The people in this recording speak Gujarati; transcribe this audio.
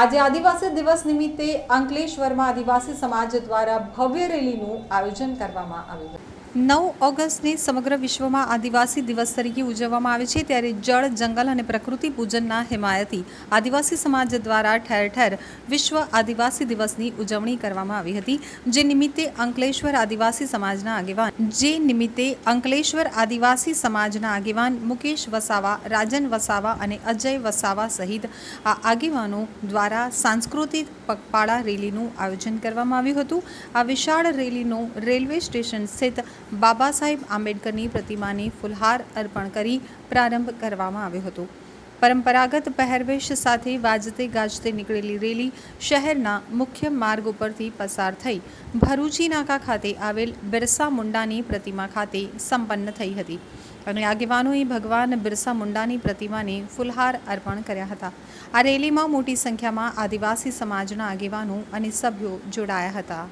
આજે આદિવાસી દિવસ નિમિત્તે અંકલેશ્વરમાં આદિવાસી સમાજ દ્વારા ભવ્ય રેલીનું આયોજન કરવામાં આવ્યું હતું. નવ ઓગસ્ટને સમગ્ર વિશ્વમાં આદિવાસી દિવસ તરીકે ઉજવવામાં આવે છે ત્યારે જળ, જંગલ અને પ્રકૃતિ પૂજનના હિમાયતી આદિવાસી સમાજ દ્વારા ઠેર ઠેર વિશ્વ આદિવાસી દિવસની ઉજવણી કરવામાં આવી હતી, જે નિમિત્તે અંકલેશ્વર આદિવાસી સમાજના આગેવાન, જે નિમિત્તે અંકલેશ્વર આદિવાસી સમાજના આગેવાન મુકેશ વસાવા, રાજન વસાવા અને અજય વસાવા સહિત આ આગેવાનો દ્વારા સાંસ્કૃતિક પગપાળા રેલીનું આયોજન કરવામાં આવ્યું હતું. આ વિશાળ રેલીનો રેલવે સ્ટેશન સ્થિત બાબા સાહેબ આંબેડકરની પ્રતિમાને ફુલહાર અર્પણ કરી પ્રારંભ કરવામાં આવ્યો હતો. પરંપરાગત પહેરવેશ સાથે વાજતે ગાજતે નીકળેલી રેલી શહેરના મુખ્ય માર્ગ ઉપરથી પસાર થઈ ભરૂચી નાકા ખાતે આવેલ બિરસા મુંડાની પ્રતિમા ખાતે સંપન્ન થઈ હતી અને આગેવાનોએ ભગવાન બિરસા મુંડાની પ્રતિમાને ફુલહાર અર્પણ કર્યા હતા. આ રેલીમાં મોટી સંખ્યામાં આદિવાસી સમાજના આગેવાનો અને સભ્યો જોડાયા હતા.